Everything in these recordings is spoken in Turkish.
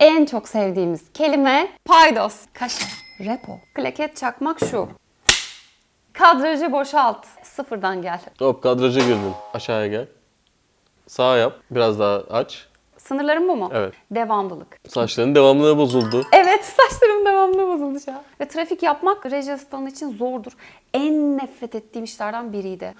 En çok sevdiğimiz kelime paydos. Kaşe. Repo. Klaket çakmak şu. Kadrajı boşalt. Sıfırdan gel. Hop kadraja girdin. Aşağıya gel. Sağa yap. Biraz daha aç. Sınırlarım bu mu? Evet. Devamlılık. Saçların devamlılığı bozuldu. Evet saçlarım devamlı bozuldu şu an. Ve trafik yapmak reji asistanı için zordur. En nefret ettiğim işlerden biriydi.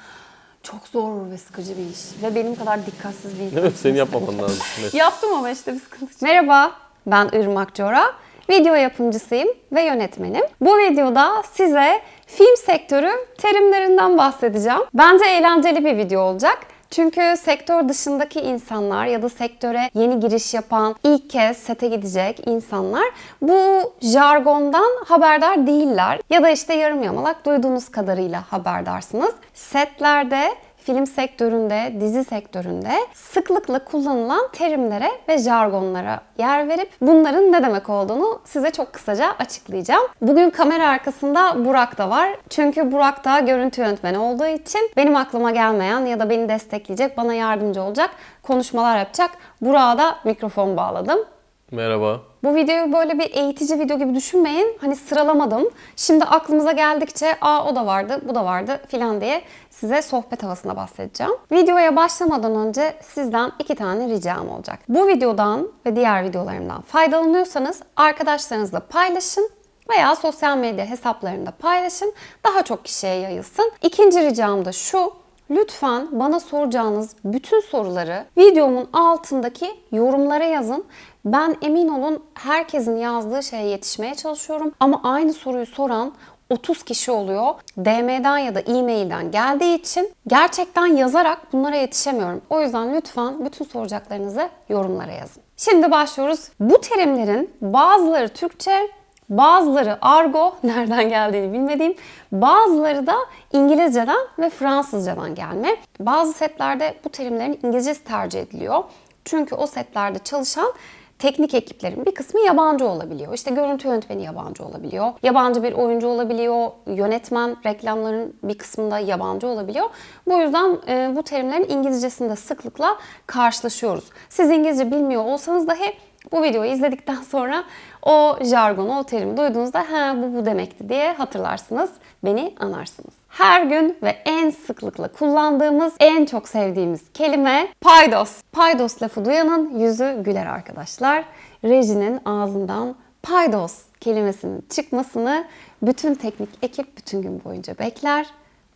Çok zor ve sıkıcı bir iş. Ve benim kadar dikkatsiz bir insan. Evet seni yapmaman lazım. Yaptım ama işte bir sıkıntı. Merhaba, ben Irmak Cora. Video yapımcısıyım ve yönetmenim. Bu videoda size film sektörü terimlerinden bahsedeceğim. Bence eğlenceli bir video olacak. Çünkü sektör dışındaki insanlar ya da sektöre yeni giriş yapan, ilk kez sete gidecek insanlar bu jargondan haberdar değiller. Ya da işte yarım yamalak duyduğunuz kadarıyla haberdarsınız. Setlerde film sektöründe, dizi sektöründe sıklıkla kullanılan terimlere ve jargonlara yer verip bunların ne demek olduğunu size çok kısaca açıklayacağım. Bugün kamera arkasında Burak da var. Çünkü Burak da görüntü yönetmeni olduğu için benim aklıma gelmeyen ya da beni destekleyecek, bana yardımcı olacak konuşmalar yapacak. Burak'a da mikrofon bağladım. Merhaba. Bu videoyu böyle bir eğitici video gibi düşünmeyin. Hani sıralamadım. Şimdi aklımıza geldikçe aa o da vardı, bu da vardı filan diye size sohbet havasında bahsedeceğim. Videoya başlamadan önce sizden iki tane ricam olacak. Bu videodan ve diğer videolarımdan faydalanıyorsanız arkadaşlarınızla paylaşın veya sosyal medya hesaplarında paylaşın. Daha çok kişiye yayılsın. İkinci ricam da şu. Lütfen bana soracağınız bütün soruları videomun altındaki yorumlara yazın. Ben emin olun herkesin yazdığı şeye yetişmeye çalışıyorum. Ama aynı soruyu soran 30 kişi oluyor. DM'den ya da e-mailden geldiği için gerçekten yazarak bunlara yetişemiyorum. O yüzden lütfen bütün soracaklarınızı yorumlara yazın. Şimdi başlıyoruz. Bu terimlerin bazıları Türkçe, Bazıları argo, nereden geldiğini bilmediğim, bazıları da İngilizceden ve Fransızcadan gelme. Bazı setlerde bu terimlerin İngilizcesi tercih ediliyor. Çünkü o setlerde çalışan teknik ekiplerin bir kısmı yabancı olabiliyor. İşte görüntü yönetmeni yabancı olabiliyor. Yabancı bir oyuncu olabiliyor. Yönetmen reklamların bir kısmında yabancı olabiliyor. Bu yüzden e, bu terimlerin İngilizcesinde sıklıkla karşılaşıyoruz. Siz İngilizce bilmiyor olsanız dahi bu videoyu izledikten sonra o jargonu, o terimi duyduğunuzda ha bu bu demekti diye hatırlarsınız, beni anarsınız. Her gün ve en sıklıkla kullandığımız, en çok sevdiğimiz kelime paydos. Paydos lafı duyanın yüzü güler arkadaşlar. Rejinin ağzından paydos kelimesinin çıkmasını bütün teknik ekip bütün gün boyunca bekler.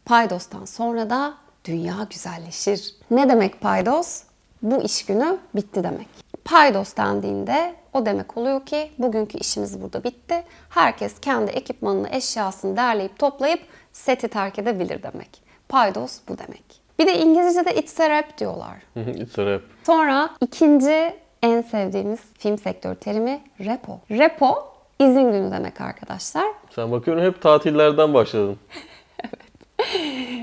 Paydos'tan sonra da dünya güzelleşir. Ne demek paydos? Bu iş günü bitti demek. Paydos dendiğinde o demek oluyor ki bugünkü işimiz burada bitti. Herkes kendi ekipmanını, eşyasını derleyip toplayıp seti terk edebilir demek. Paydos bu demek. Bir de İngilizce'de it's a wrap diyorlar. It's a rap. Sonra ikinci en sevdiğimiz film sektörü terimi repo. Repo izin günü demek arkadaşlar. Sen bakıyorum hep tatillerden başladın.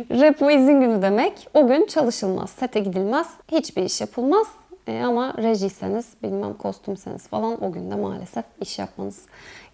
Repo izin günü demek. O gün çalışılmaz, sete gidilmez, hiçbir iş yapılmaz. E, ama rejiyseniz, bilmem kostümseniz falan o günde maalesef iş yapmanız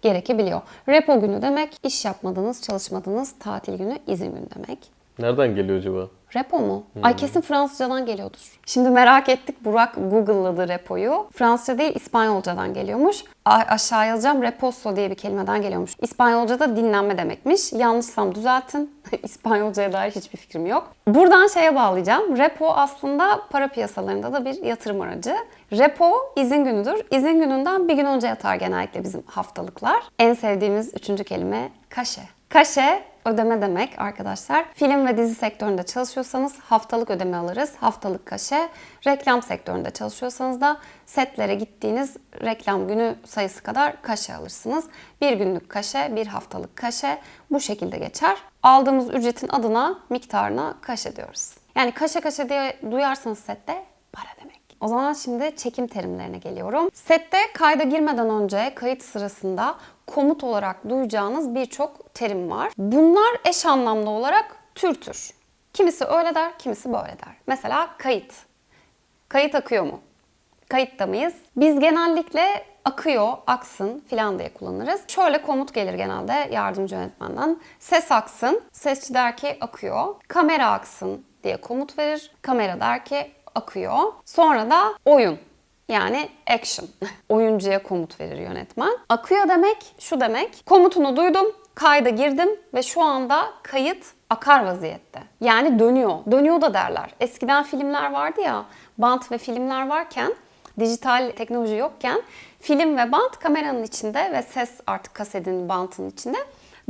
gerekebiliyor. Repo günü demek iş yapmadığınız, çalışmadığınız tatil günü, izin günü demek. Nereden geliyor acaba? Repo mu? Ay kesin Fransızcadan geliyordur. Şimdi merak ettik. Burak Google'ladı repoyu. Fransızca değil İspanyolcadan geliyormuş. A- aşağı yazacağım. Reposo diye bir kelimeden geliyormuş. İspanyolcada dinlenme demekmiş. Yanlışsam düzeltin. İspanyolcaya dair hiçbir fikrim yok. Buradan şeye bağlayacağım. Repo aslında para piyasalarında da bir yatırım aracı. Repo izin günüdür. İzin gününden bir gün önce yatar genellikle bizim haftalıklar. En sevdiğimiz üçüncü kelime kaşe. Kaşe ödeme demek arkadaşlar. Film ve dizi sektöründe çalışıyorsanız haftalık ödeme alırız. Haftalık kaşe. Reklam sektöründe çalışıyorsanız da setlere gittiğiniz reklam günü sayısı kadar kaşe alırsınız. Bir günlük kaşe, bir haftalık kaşe bu şekilde geçer. Aldığımız ücretin adına, miktarına kaşe diyoruz. Yani kaşe kaşe diye duyarsanız sette para demek. O zaman şimdi çekim terimlerine geliyorum. Sette kayda girmeden önce kayıt sırasında komut olarak duyacağınız birçok terim var. Bunlar eş anlamlı olarak tür tür. Kimisi öyle der, kimisi böyle der. Mesela kayıt. Kayıt akıyor mu? Kayıtta mıyız? Biz genellikle akıyor, aksın filan diye kullanırız. Şöyle komut gelir genelde yardımcı yönetmenden. Ses aksın, sesçi der ki akıyor. Kamera aksın diye komut verir. Kamera der ki akıyor. Sonra da oyun. Yani action. Oyuncuya komut verir yönetmen. Akıyor demek şu demek. Komutunu duydum, kayda girdim ve şu anda kayıt akar vaziyette. Yani dönüyor. Dönüyor da derler. Eskiden filmler vardı ya, bant ve filmler varken dijital teknoloji yokken film ve bant kameranın içinde ve ses artık kasetin bantın içinde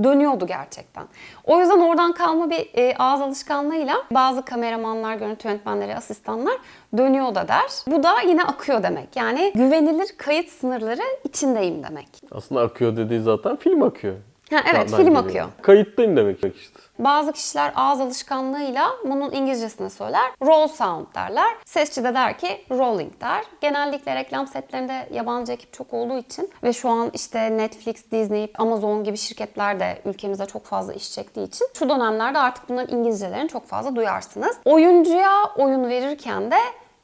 dönüyordu gerçekten. O yüzden oradan kalma bir e, ağız alışkanlığıyla bazı kameramanlar, görüntü yönetmenleri, asistanlar dönüyor da der. Bu da yine akıyor demek. Yani güvenilir kayıt sınırları içindeyim demek. Aslında akıyor dediği zaten film akıyor. Ha, evet film geliyor. akıyor. Kayıttayım demek işte. Bazı kişiler ağız alışkanlığıyla bunun İngilizcesini söyler. Roll sound derler. Sesçi de der ki rolling der. Genellikle reklam setlerinde yabancı ekip çok olduğu için ve şu an işte Netflix, Disney, Amazon gibi şirketler de ülkemize çok fazla iş çektiği için şu dönemlerde artık bunların İngilizcelerini çok fazla duyarsınız. Oyuncuya oyun verirken de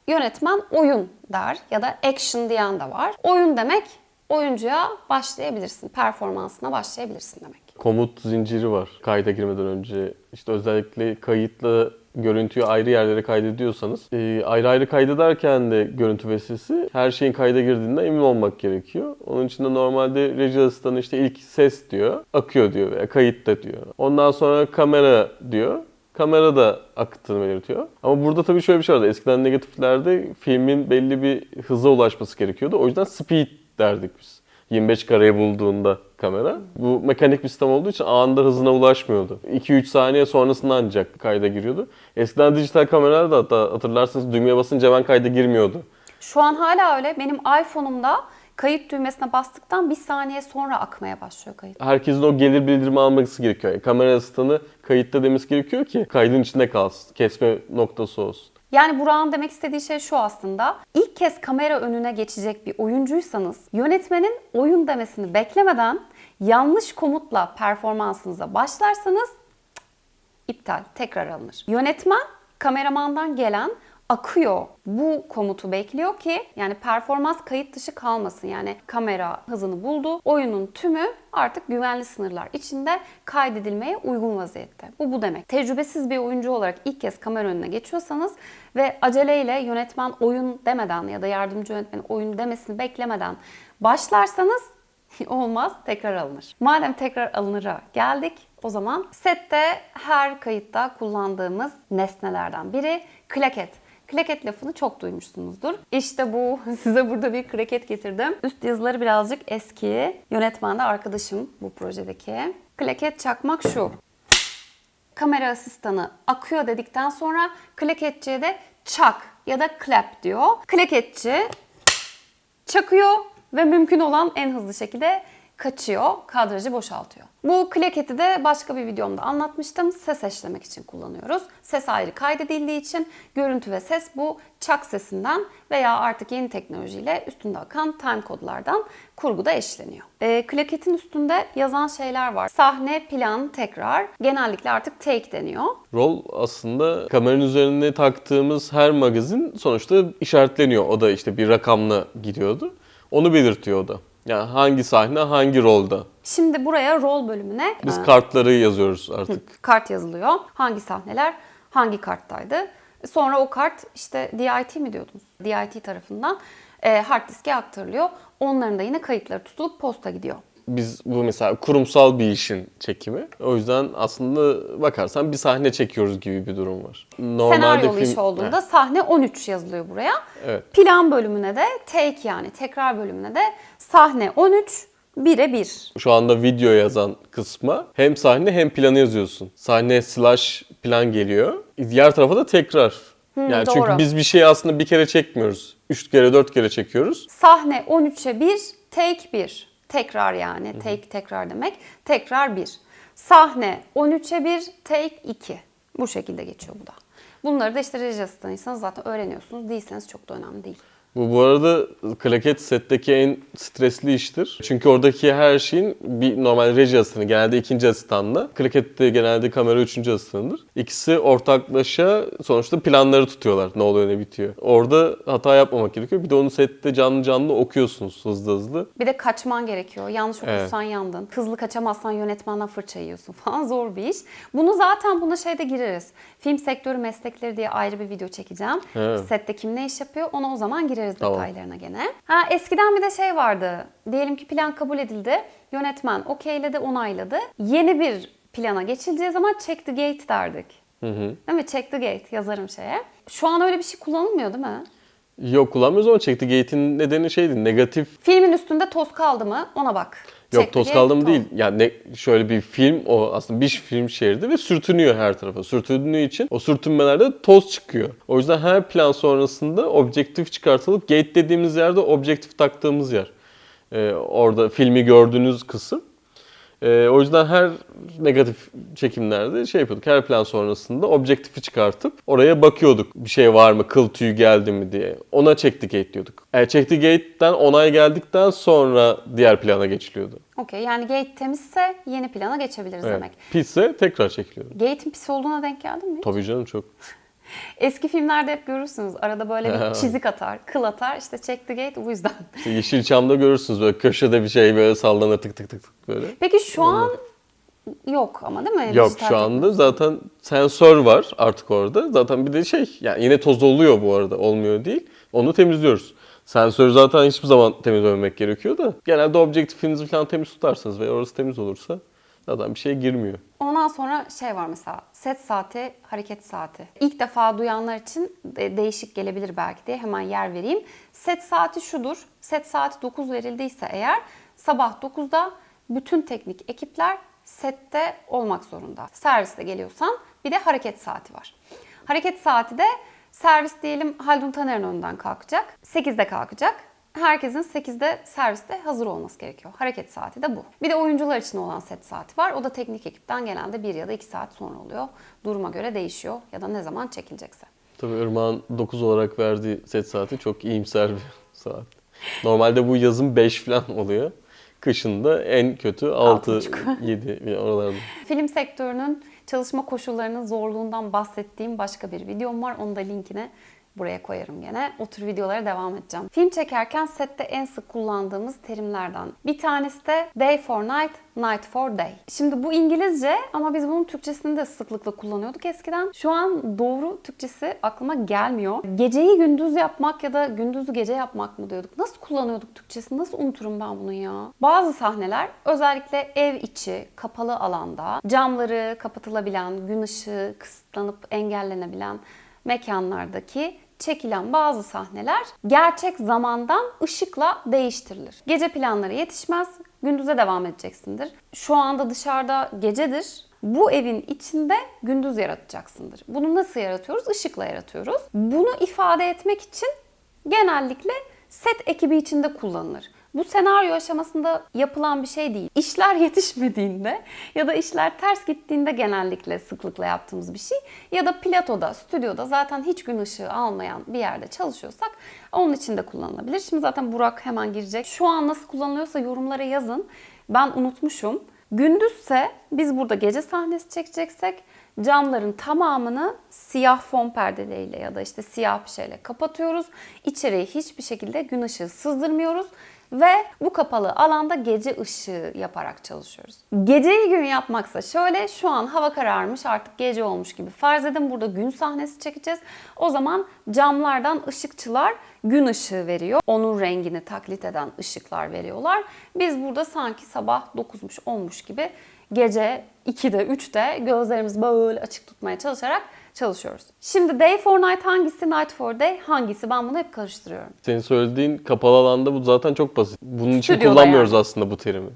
yönetmen oyun der ya da action diyen de var. Oyun demek oyuncuya başlayabilirsin, performansına başlayabilirsin demek. Komut zinciri var kayda girmeden önce. İşte özellikle kayıtla görüntüyü ayrı yerlere kaydediyorsanız e, ayrı ayrı kaydederken de görüntü ve sesi her şeyin kayda girdiğinden emin olmak gerekiyor. Onun için de normalde reji asistanı işte ilk ses diyor, akıyor diyor veya kayıtta diyor. Ondan sonra kamera diyor. Kamera da akıttığını belirtiyor. Ama burada tabii şöyle bir şey vardı. Eskiden negatiflerde filmin belli bir hıza ulaşması gerekiyordu. O yüzden speed derdik biz. 25 kareyi bulduğunda kamera. Bu mekanik bir sistem olduğu için anında hızına ulaşmıyordu. 2-3 saniye sonrasında ancak kayda giriyordu. Eskiden dijital kameralar da hatta hatırlarsanız düğmeye basınca hemen kayda girmiyordu. Şu an hala öyle. Benim iPhone'umda kayıt düğmesine bastıktan bir saniye sonra akmaya başlıyor kayıt. Herkesin o gelir bildirimi alması gerekiyor. Yani kamera asistanı kayıtta demesi gerekiyor ki kaydın içinde kalsın. Kesme noktası olsun. Yani Burak'ın demek istediği şey şu aslında. İlk kez kamera önüne geçecek bir oyuncuysanız yönetmenin oyun demesini beklemeden yanlış komutla performansınıza başlarsanız iptal, tekrar alınır. Yönetmen kameramandan gelen akıyor. Bu komutu bekliyor ki yani performans kayıt dışı kalmasın. Yani kamera hızını buldu. Oyunun tümü artık güvenli sınırlar içinde kaydedilmeye uygun vaziyette. Bu bu demek. Tecrübesiz bir oyuncu olarak ilk kez kamera önüne geçiyorsanız ve aceleyle yönetmen oyun demeden ya da yardımcı yönetmen oyun demesini beklemeden başlarsanız olmaz tekrar alınır. Madem tekrar alınıra geldik o zaman sette her kayıtta kullandığımız nesnelerden biri klaket. Klaket lafını çok duymuşsunuzdur. İşte bu size burada bir klaket getirdim. Üst yazıları birazcık eski. Yönetmen de arkadaşım bu projedeki. Klaket çakmak şu. Kamera asistanı akıyor dedikten sonra klaketçiye de çak ya da clap diyor. Klaketçi çakıyor ve mümkün olan en hızlı şekilde kaçıyor, kadrajı boşaltıyor. Bu klaketi de başka bir videomda anlatmıştım. Ses eşlemek için kullanıyoruz. Ses ayrı kaydedildiği için görüntü ve ses bu çak sesinden veya artık yeni teknolojiyle üstünde akan time kodlardan kurguda eşleniyor. E, klaketin üstünde yazan şeyler var. Sahne, plan, tekrar. Genellikle artık take deniyor. Rol aslında kameranın üzerine taktığımız her magazin sonuçta işaretleniyor. O da işte bir rakamla gidiyordu. Onu belirtiyor o da. Yani hangi sahne hangi rolda. Şimdi buraya rol bölümüne Biz e, kartları yazıyoruz artık. kart yazılıyor. Hangi sahneler hangi karttaydı. Sonra o kart işte DIT mi diyordunuz? DIT tarafından e, hard diske aktarılıyor. Onların da yine kayıtları tutulup posta gidiyor. Biz bu mesela kurumsal bir işin çekimi. O yüzden aslında bakarsan bir sahne çekiyoruz gibi bir durum var. Senaryolu film- iş olduğunda Heh, sahne 13 yazılıyor buraya. Evet. Plan bölümüne de take yani tekrar bölümüne de sahne 13 1'e 1. Şu anda video yazan kısma hem sahne hem planı yazıyorsun. Sahne slash plan geliyor. Diğer tarafa da tekrar. yani doğru. çünkü biz bir şeyi aslında bir kere çekmiyoruz. Üç kere dört kere çekiyoruz. Sahne 13'e 1, take 1. Tekrar yani. Take tekrar demek. Tekrar 1. Sahne 13'e 1, take 2. Bu şekilde geçiyor bu da. Bunları da işte reji asistanıysanız zaten öğreniyorsunuz. Değilseniz çok da önemli değil. Bu bu arada klaket setteki en stresli iştir. Çünkü oradaki her şeyin bir normal reji asistanı genelde ikinci asistanla. Klakette genelde kamera üçüncü asistanıdır. İkisi ortaklaşa sonuçta planları tutuyorlar. Ne oluyor ne bitiyor. Orada hata yapmamak gerekiyor. Bir de onu sette canlı canlı okuyorsunuz hızlı hızlı. Bir de kaçman gerekiyor. Yanlış Evet. okursan yandın. Hızlı kaçamazsan yönetmenden fırça yiyorsun falan zor bir iş. Bunu zaten buna şeyde gireriz. Film sektörü meslekleri diye ayrı bir video çekeceğim. Evet. Sette kim ne iş yapıyor ona o zaman gireriz Tamam. detaylarına gene. Ha eskiden bir de şey vardı. Diyelim ki plan kabul edildi. Yönetmen okeyledi, onayladı. Yeni bir plana geçileceği zaman check the gate derdik. Hı hı. Değil mi? Check the gate yazarım şeye. Şu an öyle bir şey kullanılmıyor değil mi? Yok kullanmıyoruz ama çekti gate'in nedeni şeydi negatif Filmin üstünde toz kaldı mı ona bak. Yok toz gate, kaldı mı toz. değil. Yani ne, şöyle bir film o aslında bir film şeridi ve sürtünüyor her tarafa. Sürtündüğü için o sürtünmelerde toz çıkıyor. O yüzden her plan sonrasında objektif çıkartılıp gate dediğimiz yerde objektif taktığımız yer. Ee, orada filmi gördüğünüz kısım. Ee, o yüzden her negatif çekimlerde şey yapıyorduk. Her plan sonrasında objektifi çıkartıp oraya bakıyorduk. Bir şey var mı, kıl tüy geldi mi diye. Ona çekti gate diyorduk. Eğer çekti gate'den onay geldikten sonra diğer plana geçiliyordu. Okey yani gate temizse yeni plana geçebiliriz Evet. demek. Pisse tekrar çekiliyordu. Gate'in pis olduğuna denk geldin mi? Tabii canım çok. Eski filmlerde hep görürsünüz. Arada böyle bir çizik atar, kıl atar. İşte check the gate bu yüzden. Yeşilçam'da görürsünüz böyle köşede bir şey böyle sallanır tık tık tık tık böyle. Peki şu an yok ama değil mi? Yok Dijital şu anda teknoloji. zaten sensör var artık orada. Zaten bir de şey yani yine toz oluyor bu arada olmuyor değil. Onu temizliyoruz. Sensörü zaten hiçbir zaman temizlememek gerekiyor da. Genelde objektifinizi falan temiz tutarsanız ve orası temiz olursa zaten bir şey girmiyor. Ondan sonra şey var mesela set saati, hareket saati. İlk defa duyanlar için de- değişik gelebilir belki diye hemen yer vereyim. Set saati şudur. Set saati 9 verildiyse eğer sabah 9'da bütün teknik ekipler sette olmak zorunda. Serviste geliyorsan bir de hareket saati var. Hareket saati de servis diyelim Haldun Taner'in önünden kalkacak. 8'de kalkacak. Herkesin 8'de serviste hazır olması gerekiyor. Hareket saati de bu. Bir de oyuncular için olan set saati var. O da teknik ekipten genelde 1 ya da 2 saat sonra oluyor. Duruma göre değişiyor ya da ne zaman çekilecekse. Tabii Irmak'ın 9 olarak verdiği set saati çok iyimser bir saat. Normalde bu yazın 5 falan oluyor. Kışın da en kötü 6, 7 oralarda. Film sektörünün çalışma koşullarının zorluğundan bahsettiğim başka bir videom var. Onu da linkini buraya koyarım gene. O tür videolara devam edeceğim. Film çekerken sette en sık kullandığımız terimlerden bir tanesi de day for night, night for day. Şimdi bu İngilizce ama biz bunun Türkçesini de sıklıkla kullanıyorduk eskiden. Şu an doğru Türkçesi aklıma gelmiyor. Geceyi gündüz yapmak ya da gündüzü gece yapmak mı diyorduk? Nasıl kullanıyorduk Türkçesini? Nasıl unuturum ben bunu ya? Bazı sahneler özellikle ev içi, kapalı alanda, camları kapatılabilen, gün ışığı kısıtlanıp engellenebilen mekanlardaki çekilen bazı sahneler gerçek zamandan ışıkla değiştirilir. Gece planları yetişmez, gündüze devam edeceksindir. Şu anda dışarıda gecedir. Bu evin içinde gündüz yaratacaksındır. Bunu nasıl yaratıyoruz? Işıkla yaratıyoruz. Bunu ifade etmek için genellikle set ekibi içinde kullanılır. Bu senaryo aşamasında yapılan bir şey değil. İşler yetişmediğinde ya da işler ters gittiğinde genellikle sıklıkla yaptığımız bir şey. Ya da platoda, stüdyoda zaten hiç gün ışığı almayan bir yerde çalışıyorsak onun için de kullanılabilir. Şimdi zaten Burak hemen girecek. Şu an nasıl kullanılıyorsa yorumlara yazın. Ben unutmuşum. Gündüzse biz burada gece sahnesi çekeceksek camların tamamını siyah fon perdeleriyle ya da işte siyah bir şeyle kapatıyoruz. İçeriye hiçbir şekilde gün ışığı sızdırmıyoruz ve bu kapalı alanda gece ışığı yaparak çalışıyoruz. Geceyi gün yapmaksa şöyle şu an hava kararmış artık gece olmuş gibi farz edin burada gün sahnesi çekeceğiz. O zaman camlardan ışıkçılar gün ışığı veriyor. Onun rengini taklit eden ışıklar veriyorlar. Biz burada sanki sabah 9'muş 10'muş gibi gece 2'de 3'te gözlerimizi böyle açık tutmaya çalışarak çalışıyoruz. Şimdi day for night hangisi, night for day hangisi? Ben bunu hep karıştırıyorum. Senin söylediğin kapalı alanda bu zaten çok basit. Bunun için Stüdyoda kullanmıyoruz yani. aslında bu terimi.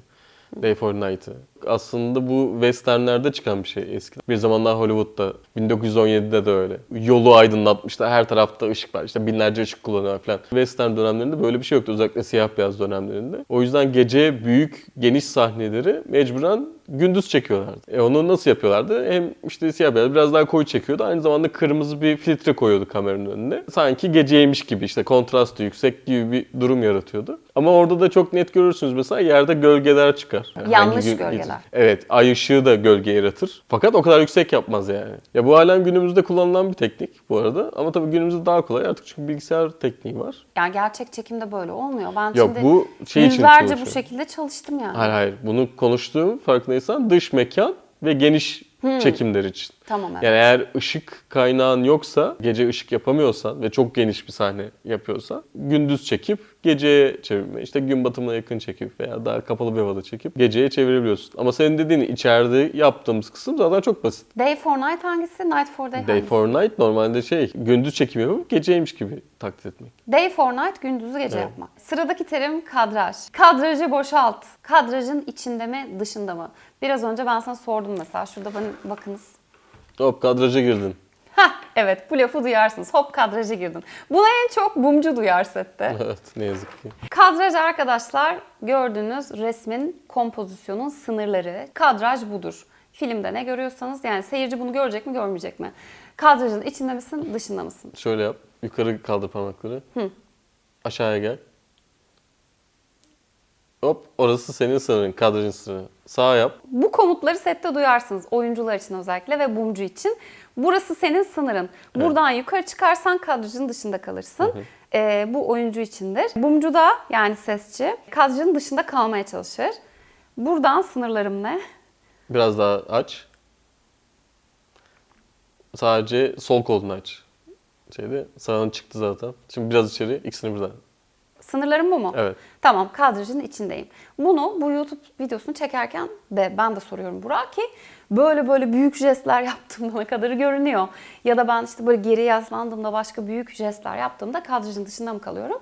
Day for Night'ı. Aslında bu westernlerde çıkan bir şey eskiden. Bir zamanlar Hollywood'da, 1917'de de öyle. Yolu aydınlatmışlar, her tarafta ışık var. İşte binlerce ışık kullanıyor falan. Western dönemlerinde böyle bir şey yoktu. Özellikle siyah beyaz dönemlerinde. O yüzden gece büyük, geniş sahneleri mecburen gündüz çekiyorlardı. E onu nasıl yapıyorlardı? Hem işte siyah beyaz biraz daha koyu çekiyordu. Aynı zamanda kırmızı bir filtre koyuyordu kameranın önüne. Sanki geceymiş gibi işte kontrastı yüksek gibi bir durum yaratıyordu. Ama orada da çok net görürsünüz mesela yerde gölgeler çıkar. Yani Yanlış gün- gölgeler. Evet, ay ışığı da gölge yaratır. Fakat o kadar yüksek yapmaz yani. Ya bu halen günümüzde kullanılan bir teknik bu arada. Ama tabii günümüzde daha kolay artık çünkü bilgisayar tekniği var. Yani gerçek çekimde böyle olmuyor. Ben Yok, şimdi bu şey için yüzlerce bu şekilde çalıştım yani. Hayır hayır. Bunu konuştuğum farkındaysan dış mekan ve geniş Hmm. çekimler için. Tamam evet. Yani eğer ışık kaynağın yoksa, gece ışık yapamıyorsan ve çok geniş bir sahne yapıyorsan gündüz çekip geceye çevirme. İşte gün batımına yakın çekip veya daha kapalı bir havada çekip geceye çevirebiliyorsun. Ama senin dediğin içeride yaptığımız kısım zaten çok basit. Day for night hangisi? Night for day, Day hangisi? for night normalde şey gündüz çekim yapıp geceymiş gibi taklit etmek. Day for night gündüzü gece Evet. yapmak. Sıradaki terim kadraj. Kadrajı boşalt. Kadrajın içinde mi dışında mı? Biraz önce ben sana sordum mesela. Şurada bakınız. Hop kadraja girdin. Hah evet bu lafı duyarsınız. Hop kadraja girdin. Bunu en çok bumcu duyar sette. evet ne yazık ki. Kadraj arkadaşlar gördüğünüz resmin kompozisyonun sınırları. Kadraj budur. Filmde ne görüyorsanız yani seyirci bunu görecek mi görmeyecek mi? Kadrajın içinde misin dışında mısın? Şöyle yap. Yukarı kaldır parmakları. Aşağıya gel. Hop orası senin sınırın, kadrajın sınırı. Sağa yap. Bu komutları sette duyarsınız oyuncular için özellikle ve bumcu için. Burası senin sınırın. Buradan yukarı çıkarsan kadrajın dışında kalırsın. Ee, bu oyuncu içindir. Bumcu da yani sesçi kadrajın dışında kalmaya çalışır. Buradan sınırlarım ne? Biraz daha aç. Sadece sol kolunu aç. Şeyde sağın çıktı zaten. Şimdi biraz içeri, ikisini birden. Sınırlarım bu mu? Evet. Tamam kadrajın içindeyim. Bunu bu YouTube videosunu çekerken de ben de soruyorum Burak ki böyle böyle büyük jestler yaptığımda ne kadarı görünüyor? Ya da ben işte böyle geri yaslandığımda başka büyük jestler yaptığımda kadrajın dışında mı kalıyorum?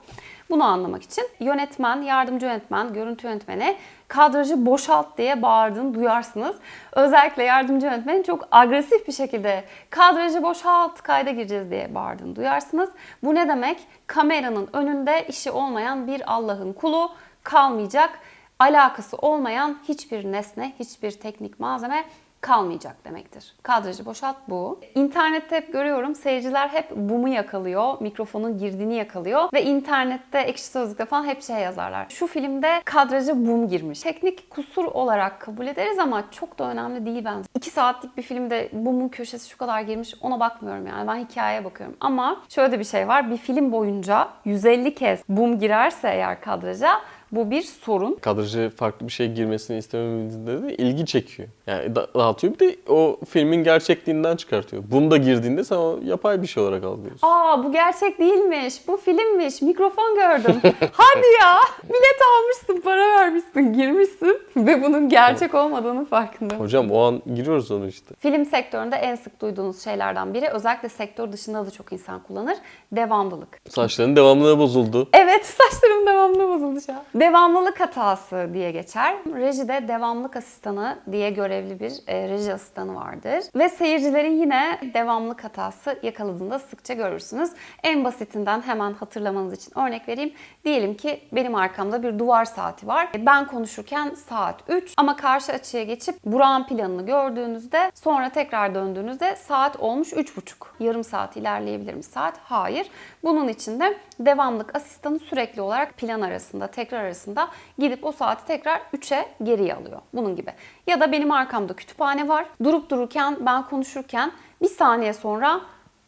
Bunu anlamak için yönetmen, yardımcı yönetmen, görüntü yönetmeni kadrajı boşalt diye bağırdığını duyarsınız. Özellikle yardımcı yönetmenin çok agresif bir şekilde kadrajı boşalt kayda gireceğiz diye bağırdığını duyarsınız. Bu ne demek? Kameranın önünde işi olmayan bir Allah'ın kulu kalmayacak. Alakası olmayan hiçbir nesne, hiçbir teknik malzeme kalmayacak demektir. Kadrajı boşalt bu. İnternette hep görüyorum seyirciler hep bumu yakalıyor, mikrofonun girdiğini yakalıyor ve internette ekşi sözlükte falan hep şey yazarlar. Şu filmde kadraja bum girmiş. Teknik kusur olarak kabul ederiz ama çok da önemli değil bence. 2 saatlik bir filmde bumun köşesi şu kadar girmiş ona bakmıyorum yani ben hikayeye bakıyorum. Ama şöyle de bir şey var bir film boyunca 150 kez bum girerse eğer kadraja bu bir sorun. Kadrajı farklı bir şey girmesini istememizde de ilgi çekiyor. Yani da- dağıtıyor bir de o filmin gerçekliğinden çıkartıyor. Bunda girdiğinde sen o yapay bir şey olarak algılıyorsun. Aa bu gerçek değilmiş, bu filmmiş, mikrofon gördüm. Hadi ya, bilet almışsın, para vermişsin, girmişsin ve bunun gerçek olmadığını farkında. Hocam o an giriyoruz onu işte. Film sektöründe en sık duyduğunuz şeylerden biri, özellikle sektör dışında da çok insan kullanır, devamlılık. Saçların devamlılığı bozuldu. Evet, saçlarım devamlı bozuldu şu an. Devamlılık hatası diye geçer. Rejide devamlılık asistanı diye görevli bir e, reji asistanı vardır. Ve seyircilerin yine devamlılık hatası yakaladığında sıkça görürsünüz. En basitinden hemen hatırlamanız için örnek vereyim. Diyelim ki benim arkamda bir duvar saati var. Ben konuşurken saat 3 ama karşı açıya geçip Burak'ın planını gördüğünüzde sonra tekrar döndüğünüzde saat olmuş 3.30. Yarım saat ilerleyebilir mi saat? Hayır. Bunun için de devamlık asistanı sürekli olarak plan arasında, tekrar arasında gidip o saati tekrar 3'e geriye alıyor. Bunun gibi. Ya da benim arkamda kütüphane var. Durup dururken ben konuşurken bir saniye sonra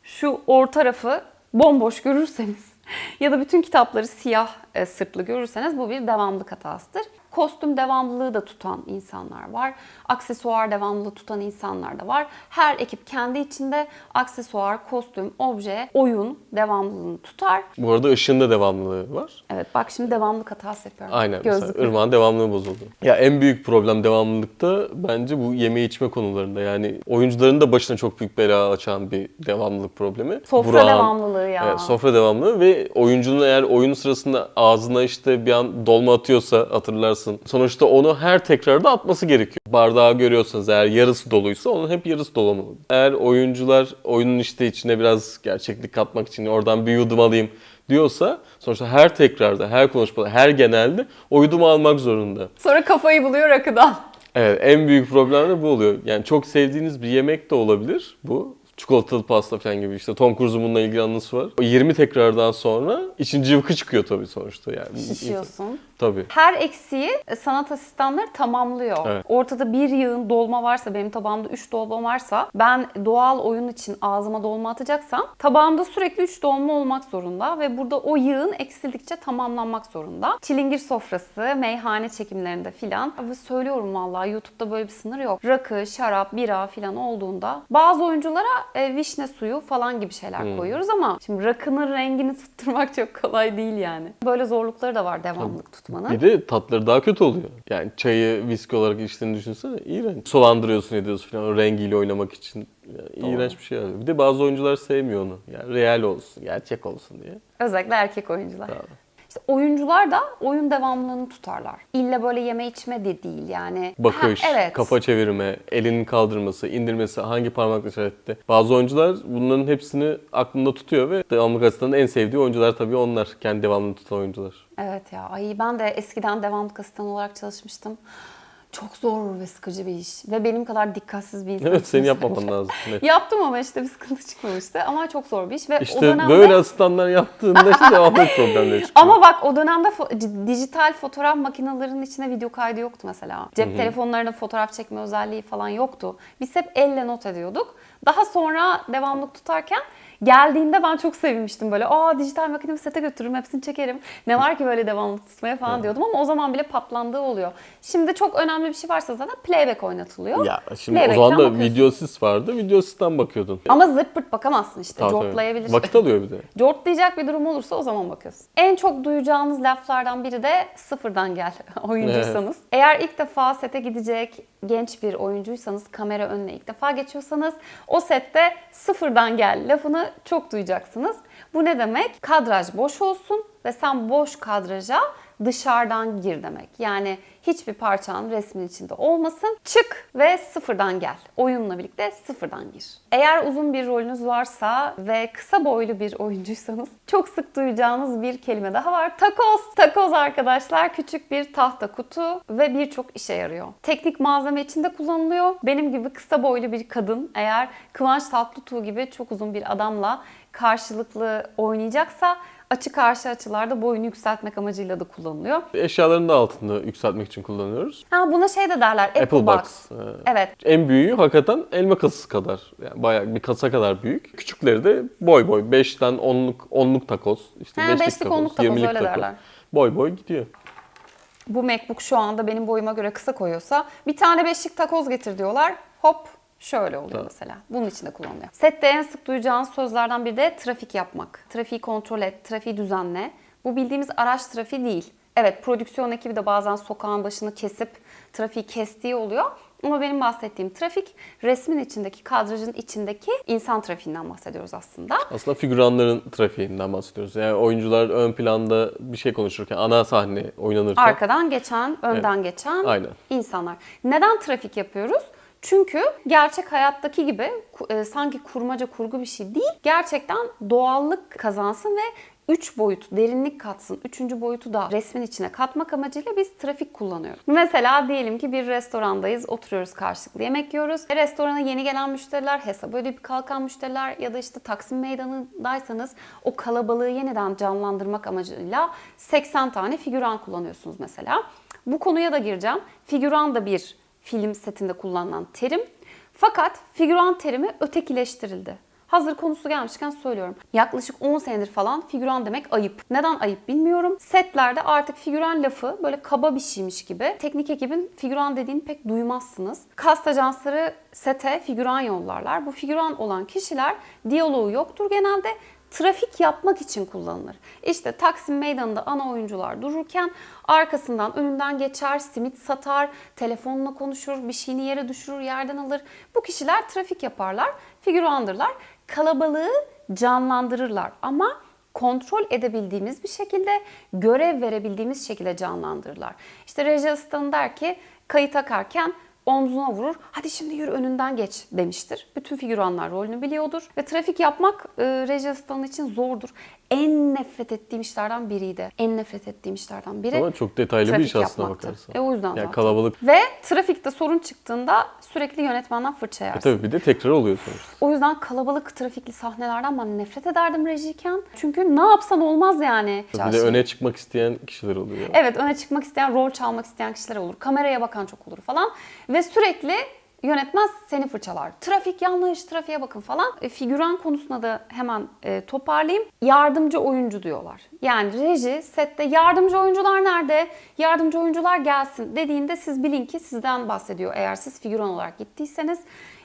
şu orta tarafı bomboş görürseniz ya da bütün kitapları siyah e, sırtlı görürseniz bu bir devamlılık hatasıdır. Kostüm devamlılığı da tutan insanlar var. Aksesuar devamlılığı tutan insanlar da var. Her ekip kendi içinde aksesuar, kostüm, obje, oyun devamlılığını tutar. Bu arada ışığın da devamlılığı var. Evet bak şimdi devamlılık hatası yapıyorum. Aynen Gözlük. mesela devamlılığı bozuldu. Ya en büyük problem devamlılıkta bence bu yeme içme konularında. Yani oyuncuların da başına çok büyük bela açan bir devamlılık problemi. Sofra Burak'ın- devamlılığı ya. Evet, sofra devamlılığı ve oyuncunun eğer oyun sırasında ağzına işte bir an dolma atıyorsa hatırlarsın. Sonuçta onu her tekrarda atması gerekiyor. Bardağı görüyorsanız eğer yarısı doluysa onun hep yarısı dolamalı. Eğer oyuncular oyunun işte içine biraz gerçeklik katmak için oradan bir yudum alayım diyorsa sonuçta her tekrarda, her konuşmada, her genelde o yudumu almak zorunda. Sonra kafayı buluyor rakıdan. Evet en büyük problem de bu oluyor. Yani çok sevdiğiniz bir yemek de olabilir bu. Çikolatalı pasta falan gibi işte Tom Cruise'un bununla ilgili anısı var. O 20 tekrardan sonra için cıvkı çıkıyor tabii sonuçta yani. Şişiyorsun. Tabii. Her eksiği e, sanat asistanları tamamlıyor. Evet. Ortada bir yığın dolma varsa, benim tabağımda 3 dolma varsa, ben doğal oyun için ağzıma dolma atacaksam, tabağımda sürekli 3 dolma olmak zorunda ve burada o yığın eksildikçe tamamlanmak zorunda. Çilingir sofrası, meyhane çekimlerinde filan. Ve söylüyorum vallahi YouTube'da böyle bir sınır yok. Rakı, şarap, bira filan olduğunda bazı oyunculara e, vişne suyu falan gibi şeyler Hmm. koyuyoruz ama şimdi rakının rengini tutturmak çok kolay değil yani. Böyle zorlukları da var devamlılık tutmanın. Bir de tatları daha kötü oluyor. Yani çayı viski olarak içtiğini düşünsene. iğrenç. Sulandırıyorsun ediyorsun falan o rengiyle oynamak için. Yani iğrenç bir şey. Bir de bazı oyuncular sevmiyor onu. Yani real olsun, gerçek olsun diye. Özellikle erkek oyuncular. Tabii. Oyuncular da oyun devamlılığını tutarlar. İlla böyle yeme içme de değil yani. Bakış, Ha, evet. kafa çevirme, elinin kaldırması, indirmesi, hangi parmakla işaretti. Bazı oyuncular bunların hepsini aklında tutuyor ve devamlık açısından en sevdiği oyuncular tabii onlar. Kendi devamlılığını tutan oyuncular. Evet ya. Ay ben de eskiden devamlık asistan olarak çalışmıştım. Çok zor ve sıkıcı bir iş. Ve benim kadar dikkatsiz bir insan. Evet senin yapmaman lazım. Evet. Yaptım ama işte bir sıkıntı çıkmamıştı. Ama çok zor bir iş. Ve o İşte dönemde... böyle asistanlar yaptığında işte devamlılık problemleri çıkıyor. Ama bak o dönemde fo- dijital fotoğraf makinelerinin içine video kaydı yoktu mesela. Cep telefonlarının fotoğraf çekme özelliği falan yoktu. Biz hep elle not ediyorduk. Daha sonra devamlık tutarken geldiğinde ben çok sevinmiştim böyle. Aa dijital makinemi sete götürürüm hepsini çekerim. Ne var ki böyle devamlık tutmaya falan diyordum ama o zaman bile patlandığı oluyor. Şimdi çok önemli bir şey varsa zaten playback oynatılıyor. Ya şimdi o Playback'ten zaman da bakıyorsun. videosuz vardı. Videosuzdan bakıyordun. Ama zırt pırt bakamazsın işte. Tabii, tabii. Cortlayabilirsin. Vakit alıyor bir de. Cortlayacak bir durum olursa o zaman bakıyorsun. En çok duyacağınız laflardan biri de sıfırdan gel oyuncuysanız. Eğer ilk defa sete gidecek genç bir oyuncuysanız, kamera önüne ilk defa geçiyorsanız o sette sıfırdan gel lafını çok duyacaksınız. Bu ne demek? Kadraj boş olsun ve sen boş kadraja dışarıdan gir demek. Yani hiçbir parçanın resmin içinde olmasın. Çık ve sıfırdan gel. Oyunla birlikte sıfırdan gir. Eğer uzun bir rolünüz varsa ve kısa boylu bir oyuncuysanız çok sık duyacağınız bir kelime daha var. Takoz. Takoz arkadaşlar küçük bir tahta kutu ve birçok işe yarıyor. Teknik malzeme içinde kullanılıyor. Benim gibi kısa boylu bir kadın eğer Kıvanç Tatlıtuğ gibi çok uzun bir adamla karşılıklı oynayacaksa açı karşı açılarda boyunu yükseltmek amacıyla da kullanılıyor. Eşyaların da altını yükseltmek için kullanıyoruz. Ha buna şey de derler Apple, Apple Box. Box. Evet. En büyüğü hakikaten elma kasası kadar. Yani bayağı bir kasa kadar büyük. Küçükleri de boy boy. 5'ten 10'luk 10'luk takoz. İşte Ha, 5'lik beşlik, takoz, onluk takoz 20'lik öyle takoz. derler. Boy boy gidiyor. Bu MacBook şu anda benim boyuma göre kısa koyuyorsa bir tane beşlik takoz getir diyorlar. Hop şöyle oluyor Tamam. mesela. Bunun içinde kullanılıyor. Sette en sık duyacağınız sözlerden biri de trafik yapmak. Trafiği kontrol et, trafiği düzenle. Bu bildiğimiz araç trafiği değil. Evet prodüksiyon ekibi de bazen sokağın başını kesip trafiği kestiği oluyor. Ama benim bahsettiğim trafik resmin içindeki, kadrajın içindeki insan trafiğinden bahsediyoruz aslında. Aslında figüranların trafiğinden bahsediyoruz. Yani oyuncular ön planda bir şey konuşurken, ana sahne oynanırken Arkadan geçen, önden geçen Aynen. insanlar. Neden trafik yapıyoruz? Çünkü gerçek hayattaki gibi e, sanki kurmaca kurgu bir şey değil. Gerçekten doğallık kazansın ve üç boyut, derinlik katsın. Üçüncü boyutu da resmin içine katmak amacıyla biz trafik kullanıyoruz. Mesela diyelim ki bir restorandayız, oturuyoruz karşılıklı yemek yiyoruz. E, Restorana yeni gelen müşteriler, hesabı ödeyip kalkan müşteriler ya da işte Taksim Meydanı'ndaysanız o kalabalığı yeniden canlandırmak amacıyla 80 tane figüran kullanıyorsunuz mesela. Bu konuya da gireceğim. Figüran da bir film setinde kullanılan terim. Fakat figüran terimi ötekileştirildi. Hazır konusu gelmişken söylüyorum. Yaklaşık 10 senedir falan figüran demek ayıp. Neden ayıp bilmiyorum. Setlerde artık figüran lafı böyle kaba bir şeymiş gibi. Teknik ekibin figüran dediğini pek duymazsınız. Kast ajansları sete figüran yollarlar. Bu figüran olan kişiler diyaloğu yoktur genelde trafik yapmak için kullanılır. İşte Taksim Meydanı'nda ana oyuncular dururken arkasından önünden geçer, simit satar, telefonla konuşur, bir şeyini yere düşürür, yerden alır. Bu kişiler trafik yaparlar, figürandırlar. Kalabalığı canlandırırlar ama kontrol edebildiğimiz bir şekilde, görev verebildiğimiz şekilde canlandırırlar. İşte reji der ki kayıt akarken omzuna vurur. Hadi şimdi yürü önünden geç demiştir. Bütün figüranlar rolünü biliyordur. Ve trafik yapmak e, reji asistanı için zordur. en nefret ettiğim işlerden biriydi. En nefret ettiğim işlerden biri. Ama çok detaylı bir iş yapmaktı. bakarsan. E o yüzden Yani zaten. kalabalık. Ve trafikte sorun çıktığında sürekli yönetmenden fırça E yersin. tabii bir de tekrar oluyor sonuçta. O yüzden kalabalık trafikli sahnelerden ben nefret ederdim rejiyken. Çünkü ne yapsan olmaz yani. Bir de öne çıkmak isteyen kişiler oluyor. Evet öne çıkmak isteyen, rol çalmak isteyen kişiler olur. Kameraya bakan çok olur falan. Ve sürekli yönetmen seni fırçalar. Trafik yanlış, trafiğe bakın falan. E, figüran konusuna da hemen e, toparlayayım. Yardımcı oyuncu diyorlar. Yani reji sette yardımcı oyuncular nerede? Yardımcı oyuncular gelsin dediğinde siz bilin ki sizden bahsediyor. Eğer siz figüran olarak gittiyseniz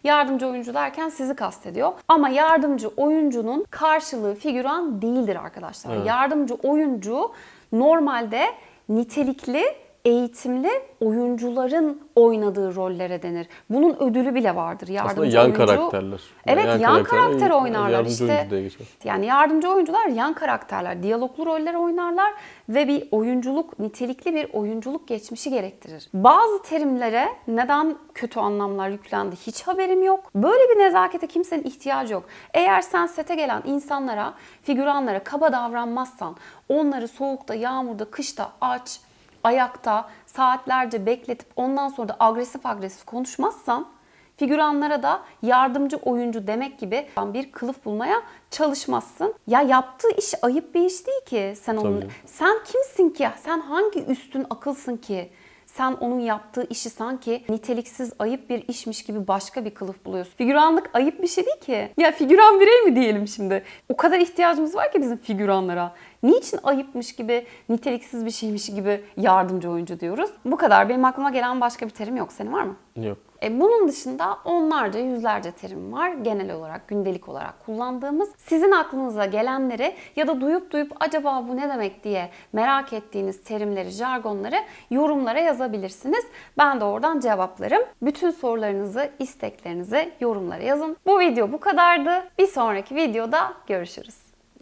yardımcı oyuncu derken sizi kastediyor. Ama yardımcı oyuncunun karşılığı figüran değildir arkadaşlar. Evet. Yardımcı oyuncu normalde nitelikli, eğitimli oyuncuların oynadığı rollere denir. Bunun ödülü bile vardır. Yardımcı Aslında yan oyuncu. karakterler. Evet yan, karakterler, karakter oynarlar yardımcı işte. Yani yardımcı oyuncular yan karakterler, diyaloglu roller oynarlar ve bir oyunculuk, nitelikli bir oyunculuk geçmişi gerektirir. Bazı terimlere neden kötü anlamlar yüklendi hiç haberim yok. Böyle bir nezakete kimsenin ihtiyacı yok. Eğer sen sete gelen insanlara, figüranlara kaba davranmazsan, onları soğukta, yağmurda, kışta aç, ayakta saatlerce bekletip ondan sonra da agresif agresif konuşmazsan figüranlara da yardımcı oyuncu demek gibi bir kılıf bulmaya çalışmazsın. Ya yaptığı iş ayıp bir iş değil ki. Sen onun Tabii. sen kimsin ki? Sen hangi üstün akılsın ki? Sen onun yaptığı işi sanki niteliksiz ayıp bir işmiş gibi başka bir kılıf buluyorsun. Figüranlık ayıp bir şey değil ki. Ya figüran birey mi diyelim şimdi? O kadar ihtiyacımız var ki bizim figüranlara. Niçin ayıpmış gibi, niteliksiz bir şeymiş gibi yardımcı oyuncu diyoruz? Bu kadar. Benim aklıma gelen başka bir terim yok. Senin var mı? Yok. E bunun dışında onlarca, yüzlerce terim var. Genel olarak, gündelik olarak kullandığımız. Sizin aklınıza gelenleri ya da duyup duyup acaba bu ne demek diye merak ettiğiniz terimleri, jargonları yorumlara yazabilirsiniz. Ben de oradan cevaplarım. Bütün sorularınızı, isteklerinizi yorumlara yazın. Bu video bu kadardı. Bir sonraki videoda görüşürüz.